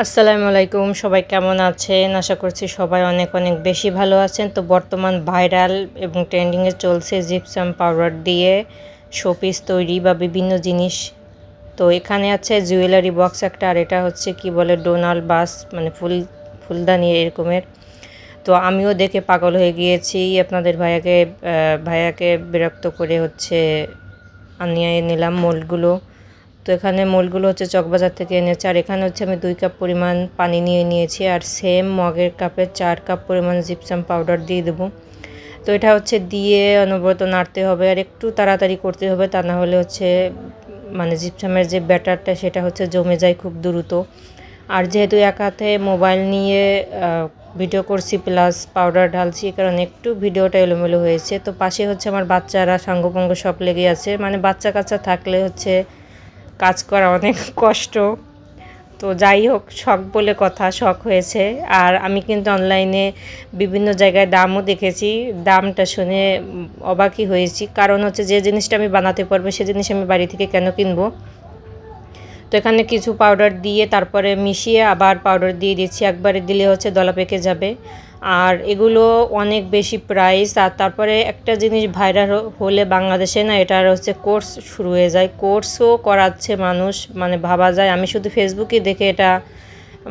আসসালামু আলাইকুম, সবাই কেমন আছেন? আশা করছি সবাই অনেক অনেক বেশি ভালো আছেন। তো বর্তমান ভাইরাল এবং ট্রেন্ডিংয়ে চলছে জিপসাম পাউডার দিয়ে শোপিস তৈরি বা বিভিন্ন জিনিস। তো এখানে আছে জুয়েলারি বক্স একটা, আর এটা হচ্ছে কি বলে, ডোনাল বাস মানে ফুল, ফুলদানি এরকমের। তো আমিও দেখে পাগল হয়ে গিয়েছি। আপনাদের ভাইয়াকে ভাইয়াকে বিরক্ত করে হচ্ছে আনিয়ে নিলাম মোল্ডগুলো। তো এখানে মোলগুলো হচ্ছে চকবাজার থেকে এনেছে। আর এখানে হচ্ছে আমি দুই কাপ পরিমাণ পানি নিয়ে নিয়েছি আর সেম মগের কাপে চার কাপ পরিমাণ জিপসাম পাউডার দিয়ে দেবো। তো এটা হচ্ছে দিয়ে অনবরত নাড়তে হবে আর একটু তাড়াতাড়ি করতে হবে, তা না হলে হচ্ছে মানে জিপসামের যে ব্যাটারটা সেটা হচ্ছে জমে যায় খুব দ্রুত। আর যেহেতু এক হাতে মোবাইল নিয়ে ভিডিও করছি প্লাস পাউডার ঢালছি কারণ একটু ভিডিওটা এলোমেলো হয়েছে। তো পাশে হচ্ছে আমার বাচ্চারা সাঙ্গপঙ্গ সব লেগে আছে। মানে বাচ্চা কাচ্চা থাকলে হচ্ছে কাজ করা অনেক কষ্ট। তো যাই হোক, শখ বলে কথা, শখ হয়েছে। আর আমি কিন্তু অনলাইনে বিভিন্ন জায়গায় দামও দেখেছি। দামটা শুনে অবাকই হয়েছি। কারণ হচ্ছে যে জিনিসটা আমি বানাতে পারব, সে জিনিস আমি বাড়ি থেকে কেন কিনবো? তো এখানে কিছু পাউডার দিয়ে তারপরে মিশিয়ে আবার পাউডার দিয়ে দিচ্ছি। একবারে দিলে হচ্ছে দলা পেকে যাবে। আর এগুলো অনেক বেশি প্রাইস আর তারপরে একটা জিনিস ভাইরাল হলে বাংলাদেশে না এটার হচ্ছে কোর্স শুরু হয়ে যায়। কোর্সও করাচ্ছে মানুষ মানে ভাবা যায়। আমি শুধু ফেসবুকে দেখে এটা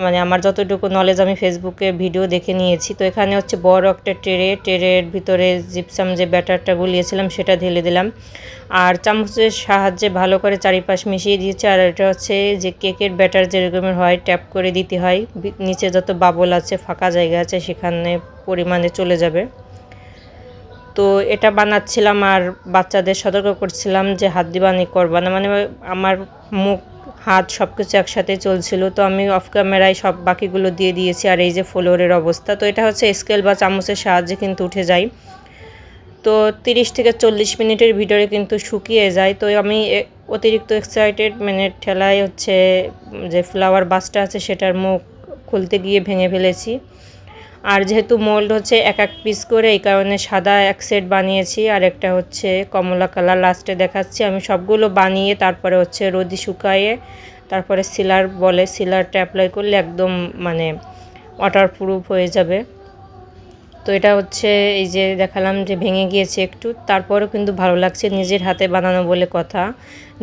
মানে আমার যতটুকু নলেজ আমি ফেসবুকে ভিডিও দেখে নিয়েছি, তো এখানে হচ্ছে বড় একটা ট্রে, ট্রের ভিতরে জিপসাম যে ব্যাটারটা গুলিয়েছিলাম সেটা ঢেলে দিলাম। আর চামচের সাহায্যে ভালো করে চারিপাশ মিশিয়ে দিয়েছি, আর এটা হচ্ছে যে কেকের ব্যাটার যেরকমের হয় ট্যাপ করে দিতে হয়। নিচে যত বাবল আছে, ফাঁকা জায়গা আছে, সেখানে পরিমাণে চলে যাবে। তো এটা বানাচ্ছিলাম আর বাচ্চাদের সতর্ক করছিলাম যে হাত দিবানি করবা না। মানে আমার মুখ হাত সব কিছু একসাথে চলছিল, তো আমি অফ ক্যামেরায় সব বাকিগুলো দিয়ে দিয়েছি, আর এই যে ফ্লোরের অবস্থা, তো এটা হচ্ছে স্কেল বা চামচের সাহায্যে কিন্তু উঠে যায়। তো তিরিশ থেকে চল্লিশ মিনিটের ভিতরে কিন্তু শুকিয়ে যায়, তো আমি অতিরিক্ত এক্সাইটেড মানে ঠেলায় হচ্ছে যে ফ্লাওয়ার বাসটা আছে সেটার মুখ খুলতে গিয়ে ভেঙে ফেলেছি। আর যেহেতু মোল্ড হচ্ছে এক এক পিস করে, এই কারণে সাদা এক সেট বানিয়েছি, আর একটা হচ্ছে কমলা কালার লাস্টে দেখাচ্ছি। আমি সবগুলো বানিয়ে তারপরে হচ্ছে রোদি শুকাইয়ে তারপরে সিলার বলে সিলারটা অ্যাপ্লাই করলে একদম মানে ওয়াটার প্রুফ হয়ে যাবে। তো এটা হচ্ছে এই যে দেখালাম যে ভেঙে গিয়েছে একটু। তারপরেও কিন্তু ভালো লাগছে নিজের হাতে বানানো বলে কথা।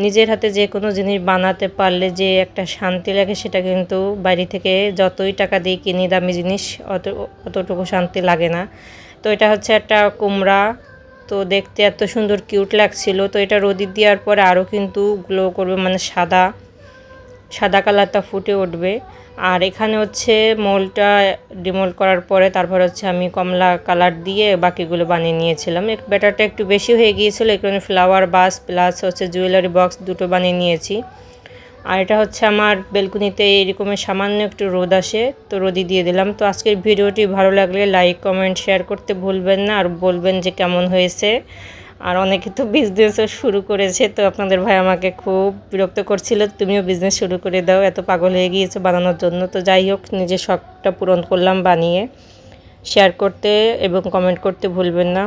নিজের হাতে যে কোনো জিনিস বানাতে পারলে যে একটা শান্তি লাগে সেটা কিন্তু বাইরে থেকে যতই টাকা দিয়ে কিনি দামি জিনিস অত, অতটুকু শান্তি লাগে না। তো এটা হচ্ছে একটা কুমড়া। তো দেখতে এত সুন্দর কিউট লাগছিল। তো এটা রোদি দেওয়ার পরে আরও কিন্তু গ্লো করবে মানে সাদা। সাদা কালারটা ফুটে উঠবে। আর এখানে হচ্ছে মোলটা ডিমোল করার পরে তারপর হচ্ছে আমি কমলা কালার দিয়ে বাকিগুলো বানিয়ে নিয়েছিলাম। ব্যাটারটা একটু বেশি হয়ে গিয়েছিল এখানে ফ্লাওয়ার বাস প্লাস হচ্ছে জুয়েলারি বক্স দুটো বানিয়ে নিয়েছি। আর এটা হচ্ছে আমার বেলকুনিতে এরকমের সামান্য একটু রোদ আসে, তো রোদি দিয়ে দিলাম। তো আজকের ভিডিওটি ভালো লাগলে লাইক কমেন্ট শেয়ার করতে ভুলবেন না। আর বলবেন যে কেমন হয়েছে। আর অনেকে তো বিজনেসও শুরু করেছে, তো আপনাদের ভাই আমাকে খুব বিরক্ত করছিল, তুমিও বিজনেস শুরু করে দাও, এত পাগল হয়ে গিয়েছো বানানোর জন্য। তো যাই হোক, নিজের শখটা পূরণ করলাম বানিয়ে। শেয়ার করতে এবং কমেন্ট করতে ভুলবেন না।